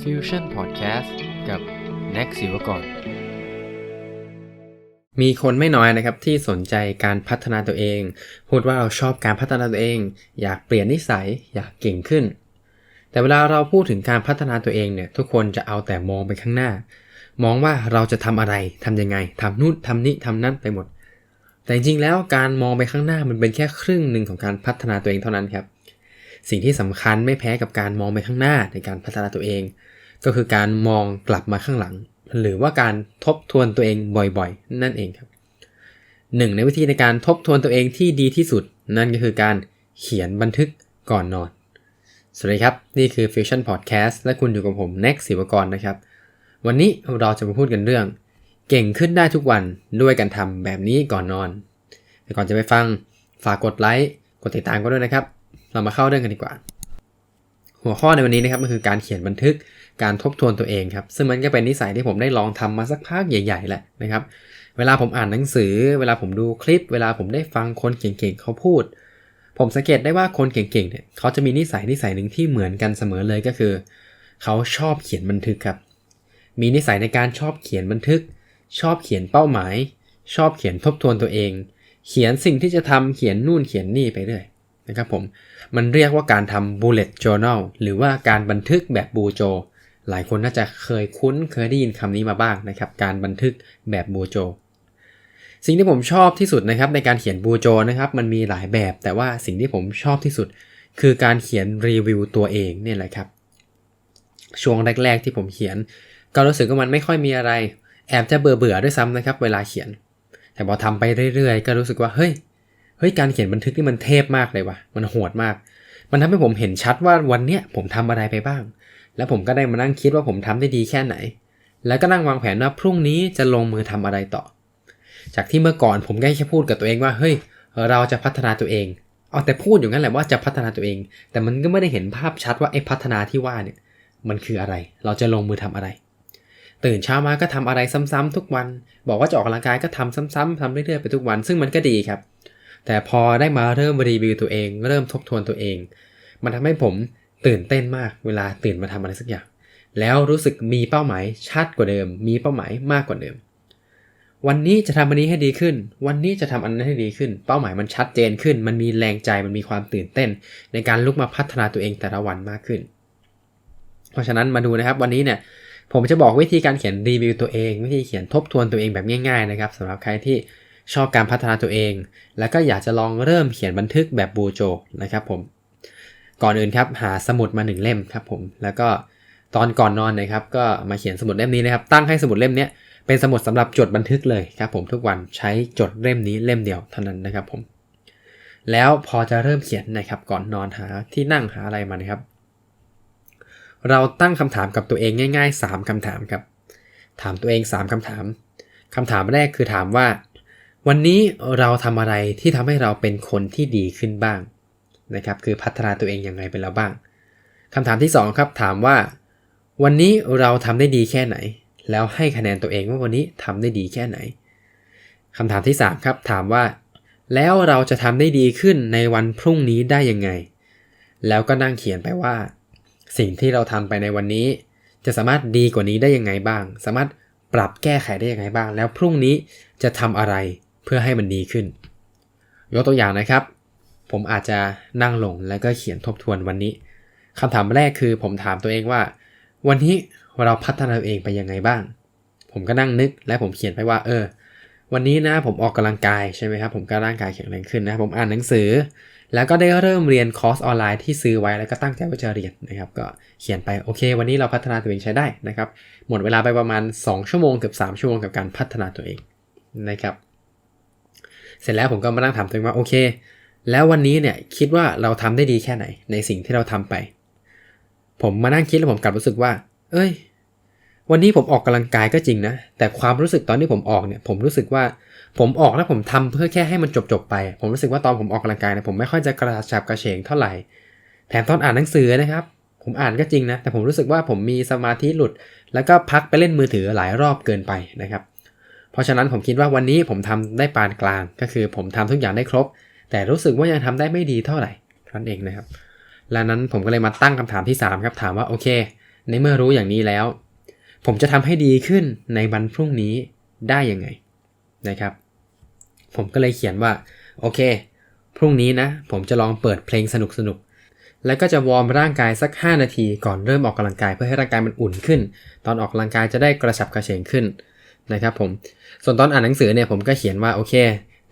Fusion Podcast กับ Next ศิวกร มีคนไม่น้อยนะครับที่สนใจการพัฒนาตัวเอง พูดว่าเราชอบการพัฒนาตัวเอง อยากเปลี่ยนนิสัยอยากเก่งขึ้น แต่เวลาเราพูดถึงการพัฒนาตัวเองเนี่ยทุกคนจะเอาแต่มองไปข้างหน้า มองว่าเราจะทำอะไรทำยังไงทำนู่นทำนี่ทำนั่นไปหมด แต่จริงๆแล้วการมองไปข้างหน้ามันเป็นแค่ครึ่งหนึ่งของการพัฒนาตัวเองเท่านั้นครับ สิ่งที่สำคัญไม่แพ้กับการมองไปข้างหน้าในการพัฒนาตัวเอง ก็คือการมองกลับมาข้างหลัง หรือว่าการทบทวนตัวเองบ่อยๆ นั่นเองครับหนึ่งในวิธีในการทบทวนตัวเองที่ดีที่สุด นั่นก็คือการเขียนบันทึกก่อนนอน สวัสดีครับ นี่คือ Fusion Podcast และคุณอยู่กับผม Next ศิวกรนะครับ วันนี้เราจะมาพูดกันเรื่อง เก่งขึ้นได้ทุกวันด้วยการทำแบบนี้ก่อนนอน แต่ก่อนจะไปฟังฝากกดไลค์กดติดตามก็ด้วยนะครับ เรามาเข้าเรื่องกันดีกว่า หัวข้อในวันนี้นะครับก็คือการเขียนบันทึกการทบทวนตัวเองครับซึ่งมันก็เป็นนิสัยที่ผมได้ลองทำมาสักพักใหญ่ๆแหละนะครับ เวลาผมอ่านหนังสือ เวลาผมดูคลิป เวลาผมได้ฟังคนเก่งๆเขาพูด ผมสังเกตได้ว่าคนเก่งๆเนี่ยเขาจะมีนิสัยนิสัยหนึ่งที่เหมือนกันเสมอเลยก็คือ เขาชอบเขียนบันทึกครับ มีนิสัยในการชอบเขียนบันทึก ชอบเขียนเป้าหมาย ชอบเขียนทบทวนตัวเอง เขียนสิ่งที่จะทำเขียนนู่นเขียนนี่ไปเรื่อย นะครับผม มันเรียกว่าการทำ bullet journal หรือว่าการบันทึกแบบบูโจ หลายคนน่าจะเคยคุ้นเคยได้ยินคำนี้มาบ้างนะครับ การบันทึกแบบบูโจ สิ่งที่ผมชอบที่สุดนะครับในการเขียนบูโจนะครับ มันมีหลายแบบ แต่ว่าสิ่งที่ผมชอบที่สุด คือการเขียนรีวิวตัวเองเนี่ยแหละครับ ช่วงแรก ๆ ที่ผมเขียน ก็รู้สึกว่ามันไม่ค่อยมีอะไร แอบจะเบื่อเบื่อๆด้วยซ้ำนะครับ เวลาเขียน แต่พอทำไปเรื่อยๆ ก็รู้สึกว่าเฮ้ย ฮ้ยการเขียนบันทึกนี่มันเทพมากเลยว่ะ มันโหดมาก มันทำให้ผมเห็นชัดว่าวันเนี้ยผมทำอะไรไปบ้าง แล้วผมก็ได้มานั่งคิดว่าผมทำได้ดีแค่ไหน แล้วก็นั่งวางแผนว่าพรุ่งนี้จะลงมือทำอะไรต่อ จากที่เมื่อก่อนผมก็แค่พูดกับตัวเองว่า เฮ้ย เราจะพัฒนาตัวเอง เอาแต่พูดอย่างนั้นแหละว่าจะพัฒนาตัวเอง แต่มันก็ไม่ได้เห็นภาพชัดว่าไอ้พัฒนาที่ว่าเนี่ย มันคืออะไร เราจะลงมือทำอะไร ตื่นเช้ามาก็ทำอะไรซ้ำๆทุกวัน บอกว่าจะออกกำลังกายก็ทำซ้ำๆทำเรื่อยๆไปทุกวัน ซึ่งมันก็ดีครับ แต่พอได้มาเริ่มรีวิวตัวเอง เริ่มทบทวนตัวเอง มันทำให้ผมตื่นเต้นมากเวลาตื่นมาทำอะไรสักอย่าง แล้วรู้สึกมีเป้าหมายชัดกว่าเดิม มีเป้าหมายมากกว่าเดิม วันนี้จะทำอันนี้ให้ดีขึ้น วันนี้จะทำอันนั้นให้ดีขึ้น เป้าหมายมันชัดเจนขึ้น มันมีแรงใจมันมีความตื่นเต้น ในการลุกมาพัฒนาตัวเองแต่ละวันมากขึ้น เพราะฉะนั้นมาดูนะครับวันนี้เนี่ยผมจะบอกวิธีการเขียนรีวิวตัวเอง วิธีเขียนทบทวนตัวเองแบบง่ายๆนะครับสำหรับใครที่ ชอบการพัฒนาตัวเอง แล้วก็อยากจะลองเริ่มเขียนบันทึกแบบบูโจนะครับผม ก่อนอื่นครับหาสมุดมาหนึ่งเล่มครับผมแล้วก็ตอนก่อนนอนนะครับ ก็มาเขียนสมุดเล่มนี้นะครับ ตั้งให้สมุดเล่มนี้เป็นสมุดสำหรับจดบันทึกเลยครับผมทุกวันใช้จดเล่มนี้เล่มเดียวเท่านั้นนะครับผมแล้วพอจะเริ่มเขียนนะครับก่อนนอนหาที่นั่งหาอะไรมานะครับ เราตั้งคำถามกับตัวเองง่าย ๆ 3คำถามครับ ถามตัวเอง 3คำถามคำถามแรกคือถามว่า วันนี้เราทำอะไรที่ทำให้เราเป็นคนที่ดีขึ้นบ้างนะครับคือพัฒนาตัวเองยังไงเป็นแล้วบ้างคำถามที่2ครับถามว่า วันนี้เราทำได้ดีแค่ไหน แล้วให้คะแนนตัวเองว่าวันนี้ทำได้ดีแค่ไหนคำถามที่3ครับถามว่า แล้วเราจะทำได้ดีขึ้นในวันพรุ่งนี้ได้ยังไง แล้วก็นั่งเขียนไปว่า สิ่งที่เราทำไปในวันนี้ จะสามารถดีกว่านี้ได้ยังไงบ้าง สามารถปรับแก้ไขได้ยังไงบ้าง แล้วพรุ่งนี้จะทำอะไร เพื่อให้มันดีขึ้น ยกตัวอย่างนะครับ ผมอาจจะนั่งลงแล้วก็เขียนทบทวนวันนี้คำถามแรกคือผมถามตัวเองว่า วันนี้เราพัฒนาตัวเองไปยังไงบ้าง ผมก็นั่งนึกและผมเขียนไปว่า เออ วันนี้นะผมออกกำลังกายใช่ไหมครับ ผมก็ร่างกายแข็งแรงขึ้นนะผมอ่านหนังสือ แล้วก็ได้เริ่มเรียนคอร์สออนไลน์ที่ซื้อไว้แล้วก็ตั้งใจว่าจะเรียนนะครับ ก็เขียนไปโอเค วันนี้เราพัฒนาตัวเองใช้ได้นะครับ หมดเวลาไปประมาณ 2 ชั่วโมงเกือบ3ชั่วโมงกับการพัฒนาตัวเองนะครับ เสร็จแล้วผมก็มานั่งถามตัวเองว่าโอเค แล้ววันนี้เนี่ยคิดว่าเราทำได้ดีแค่ไหน ในสิ่งที่เราทำไป ผมมานั่งคิดแล้วผมกลับรู้สึกว่า เอ้ย วันนี้ผมออกกำลังกายก็จริงนะ แต่ความรู้สึกตอนที่ผมออกเนี่ย ผมรู้สึกว่าผมออกแล้วผมทำเพื่อแค่ให้มันจบจบไป ผมรู้สึกว่าตอนผมออกกำลังกายเนี่ยผมไม่ค่อยจะกระฉับกระเฉงเท่าไหร่ แถมตอนอ่านหนังสือนะครับ ผมอ่านก็จริงนะ แต่ผมรู้สึกว่าผมมีสมาธิหลุด แล้วก็พักไปเล่นมือถือหลายรอบเกินไปนะครับ เพราะฉะนั้นผมคิดว่าวันนี้ผมทำได้ปานกลาง ก็คือผมทำทุกอย่างได้ครบ แต่รู้สึกว่ายังทำได้ไม่ดีเท่าไหร่นั่นเองนะครับ และนั้นผมก็เลยมาตั้งคำถามที่ 3 ครับถามว่าโอเค ในเมื่อรู้อย่างนี้แล้ว ผมจะทำให้ดีขึ้นในวันพรุ่งนี้ได้ยังไงนะครับ ผมก็เลยเขียนว่าโอเค พรุ่งนี้นะ ผมจะลองเปิดเพลงสนุกสนุกๆแล้วก็จะวอร์มร่างกายสัก 5 นาทีก่อนเริ่มออกกำลังกายเพื่อให้ร่างกายมันอุ่นขึ้น ตอนออกกำลังกายจะได้กระฉับกระเฉงขึ้น นะครับผม ส่วนตอนอ่านหนังสือเนี่ยผมก็เขียนว่าโอเค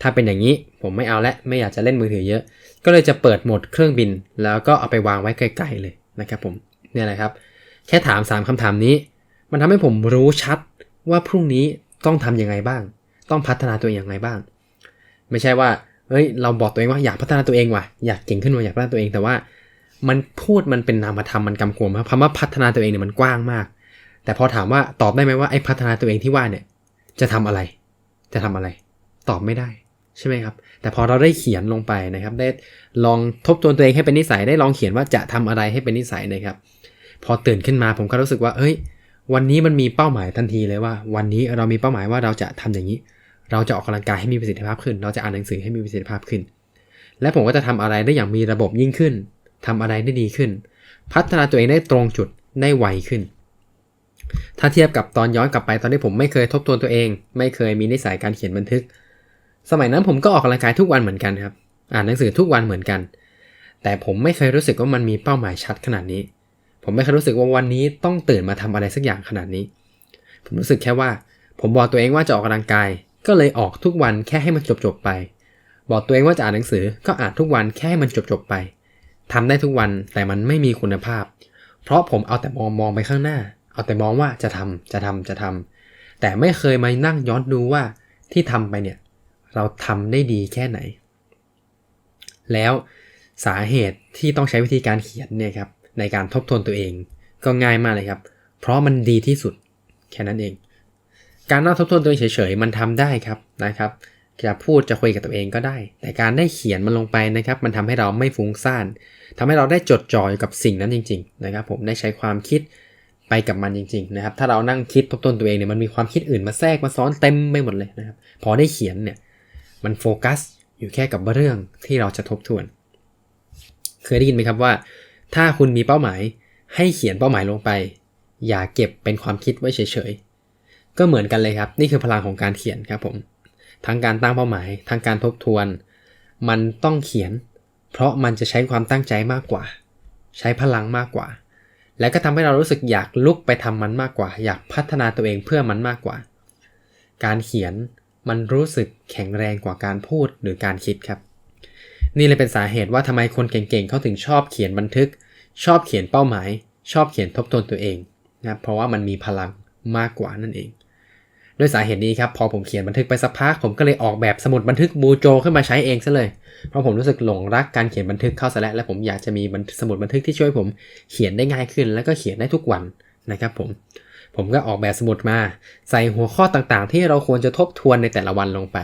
ถ้าเป็นอย่างนี้ผมไม่เอาและไม่อยากจะเล่นมือถือเยอะ ก็เลยจะเปิดโหมดเครื่องบิน แล้วก็เอาไปวางไว้ไกลๆเลยนะครับผมเนี่ยแหละครับ แค่ถาม 3คำถามนี้ มันทำให้ผมรู้ชัดว่าพรุ่งนี้ต้องทำยังไงบ้าง ต้องพัฒนาตัวเองอย่างไรบ้าง ไม่ใช่ว่าเฮ้ยเราบอกตัวเองว่าอยากพัฒนาตัวเองว่ะอยากเก่งขึ้นมาอยากพัฒนาตัวเองแต่ว่า มันพูดมันเป็นนามธรรมมันกำกวมครับคำว่าพัฒนาตัวเองเนี่ยมันกว้างมาก แต่พอถามว่าตอบได้ไหมว่าไอ้พัฒนาตัวเองที่ว่าเนี่ย จะทำอะไร จะทำอะไร ตอบไม่ได้ใช่ไหมครับ แต่พอเราได้เขียนลงไปนะครับ ได้ลองทบทวนตัวเองให้เป็นนิสัย ได้ลองเขียนว่าจะทำอะไรให้เป็นนิสัยนะครับ พอตื่นขึ้นมาผมก็รู้สึกว่าเอ้ย วันนี้มันมีเป้าหมายทันทีเลยว่า วันนี้เรามีเป้าหมายว่าเราจะทำอย่างนี้ เราจะออกกำลังกายให้มีประสิทธิภาพขึ้น เราจะอ่านหนังสือให้มีประสิทธิภาพขึ้น และผมก็จะทำอะไรได้อย่างมีระบบยิ่งขึ้นทำอะไรได้ดีขึ้น พัฒนาตัวเองได้ตรงจุดได้ไวขึ้น ถ้าเทียบกับตอนย้อนกลับไปตอนที่ผมไม่เคยทบทวนตัวเอง ไม่เคยมีนิสัยการเขียนบันทึก สมัยนั้นผมก็ออกกำลังกายทุกวันเหมือนกันครับ อ่านหนังสือทุกวันเหมือนกัน แต่ผมไม่เคยรู้สึกว่ามันมีเป้าหมายชัดขนาดนี้ ผมไม่เคยรู้สึกว่าวันนี้ต้องตื่นมาทำอะไรสักอย่างขนาดนี้ ผมรู้สึกแค่ว่า ผมบอกตัวเองว่าจะออกกำลังกาย ก็เลยออกทุกวันแค่ให้มันจบๆไป บอกตัวเองว่าจะอ่านหนังสือ ก็อ่านทุกวันแค่ให้มันจบๆไปทำได้ทุกวันแต่มันไม่มีคุณภาพ เพราะผมเอาแต่มองมองไปข้างหน้า เอาแต่มองว่าจะทำจะทำจะทำแต่ไม่เคยมานั่งย้อนดูว่าที่ทำไปเนี่ย เราทำได้ดีแค่ไหน แล้วสาเหตุที่ต้องใช้วิธีการเขียนเนี่ยครับในการทบทวนตัวเอง ก็ง่ายมากเลยครับ เพราะมันดีที่สุดแค่นั้นเอง การนั่งทบทวนตัวเองเฉยๆมันทำได้ครับนะครับจะพูดจะคุยกับตัวเองก็ได้ แต่การได้เขียนมันลงไปนะครับ มันทำให้เราไม่ฟุ้งซ่านทำให้เราได้จดจ่อยกับสิ่งนั้นจริง ๆ นะครับ ผมได้ใช้ความคิด ไปกับมันจริงๆนะครับ ถ้าเรานั่งคิดทบทวนตัวเองเนี่ยมันมีความคิดอื่นมาแทรกมาซ้อนเต็มไปหมดเลยนะครับ พอได้เขียนเนี่ยมันโฟกัสอยู่แค่กับเรื่องที่เราจะทบทวน เคยได้ยินไหมครับว่า ถ้าคุณมีเป้าหมายให้เขียนเป้าหมายลงไป อย่าเก็บเป็นความคิดไว้เฉยๆ ก็เหมือนกันเลยครับ นี่คือพลังของการเขียนครับผม ทั้งการตั้งเป้าหมาย ทั้งการทบทวน มันต้องเขียน เพราะมันจะใช้ความตั้งใจมากกว่า ใช้พลังมากกว่า และก็ทำให้เรารู้สึกอยากลุกไปทำมันมากกว่า อยากพัฒนาตัวเองเพื่อมันมากกว่า การเขียนมันรู้สึกแข็งแรงกว่าการพูดหรือการคิดครับ นี่เลยเป็นสาเหตุว่าทำไมคนเก่งๆเขาถึงชอบเขียนบันทึก ชอบเขียนเป้าหมาย ชอบเขียนทบทวนตัวเองนะเพราะว่ามันมีพลังมากกว่านั่นเอง ด้วยสาเหตุนี้ครับพอผมเขียนบันทึกไปสักพักผมก็เลยออกแบบสมุดบันทึกบูโจขึ้นมาใช้เองซะเลย เพราะผมรู้สึกหลงรักการเขียนบันทึกเข้าซะแล้วและผมอยากจะมีสมุดบันทึกที่ช่วยผมเขียนได้ง่ายขึ้น แล้วก็เขียนได้ทุกวันนะครับผมผมก็ออกแบบสมุดมา ใส่หัวข้อต่างๆ ที่เราควรจะทบทวนในแต่ละวันลงไป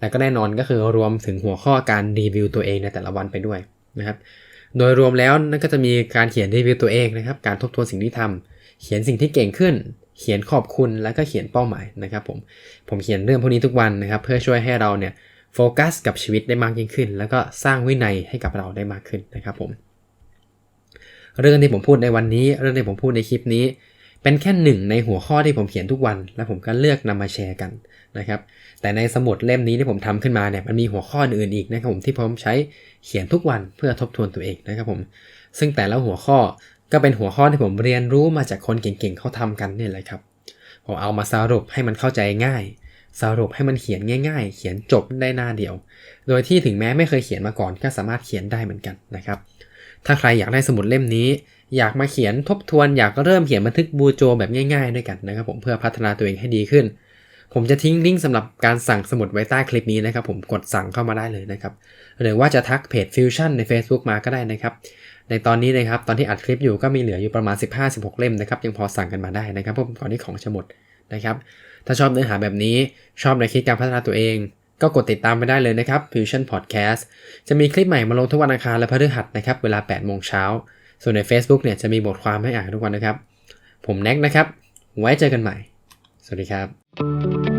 แล้วก็แน่นอนก็คือรวมถึงหัวข้อการรีวิวตัวเองในแต่ละวันไปด้วยนะครับโดยรวมแล้วนั่นก็จะมีการเขียนรีวิวตัวเองนะครับการทบทวนสิ่งที่ทำเขียนสิ่งที่เก่งขึ้น เขียนขอบคุณแล้วก็เขียนเป้าหมายนะครับผม ผมเขียนเรื่องพวกนี้ทุกวันนะครับ เพื่อช่วยให้เราเนี่ยโฟกัสกับชีวิตได้มากยิ่งขึ้น แล้วก็สร้างวินัยให้กับเราได้มากขึ้นนะครับผม เรื่องที่ผมพูดในวันนี้ เรื่องที่ผมพูดในคลิปนี้ เป็นแค่หนึ่งในหัวข้อที่ผมเขียนทุกวัน และผมก็เลือกนำมาแชร์กันนะครับ แต่ในสมุดเล่มนี้ที่ผมทำขึ้นมาเนี่ยมันมีหัวข้ออื่นอีกนะครับผมที่ผมใช้เขียนทุกวันเพื่อทบทวนตัวเองนะครับผม ซึ่งแต่ละหัวข้อ ก็เป็นหัวข้อที่ผมเรียนรู้มาจากคนเก่งๆเขาทำกันนี่แหละครับ ผมเอามาสรุปให้มันเข้าใจง่าย สรุปให้มันเขียนง่าย ๆ เขียนจบได้หน้าเดียว โดยที่ถึงแม้ไม่เคยเขียนมาก่อนก็สามารถเขียนได้เหมือนกันนะครับ ถ้าใครอยากได้สมุดเล่มนี้ อยากมาเขียนทบทวนอยากเริ่มเขียนบันทึกบูโจแบบง่าย ๆ ด้วยกันนะครับผมเพื่อพัฒนาตัวเองให้ดีขึ้น ผมจะทิ้งลิงก์สำหรับการสั่งสมุดไว้ใต้คลิปนี้นะครับ ผมกดสั่งเข้ามาได้เลยนะครับ หรือว่าจะทักเพจ Fusion ใน Facebook มาก็ได้นะครับ ในตอนนี้นะครับตอนที่อัดคลิปอยู่ก็มีเหลืออยู่ประมาณ 15-16 เล่มนะครับยังพอสั่งกันมาได้นะครับเพราะก่อนที่ของจะหมดนะครับ ถ้าชอบเนื้อหาแบบนี้ชอบในคลิปการพัฒนาตัวเอง ก็กดติดตามไปได้เลยนะครับ Fusion Podcast จะมีคลิปใหม่มาลงทุกวันอังคารและพฤหัสนะครับเวลา8โมงเช้าส่วนใน Facebook เนี่ยจะมีบทความให้อ่านทุกวันนะครับ ผมแน็กนะครับ ไว้เจอกันใหม่ สวัสดีครับ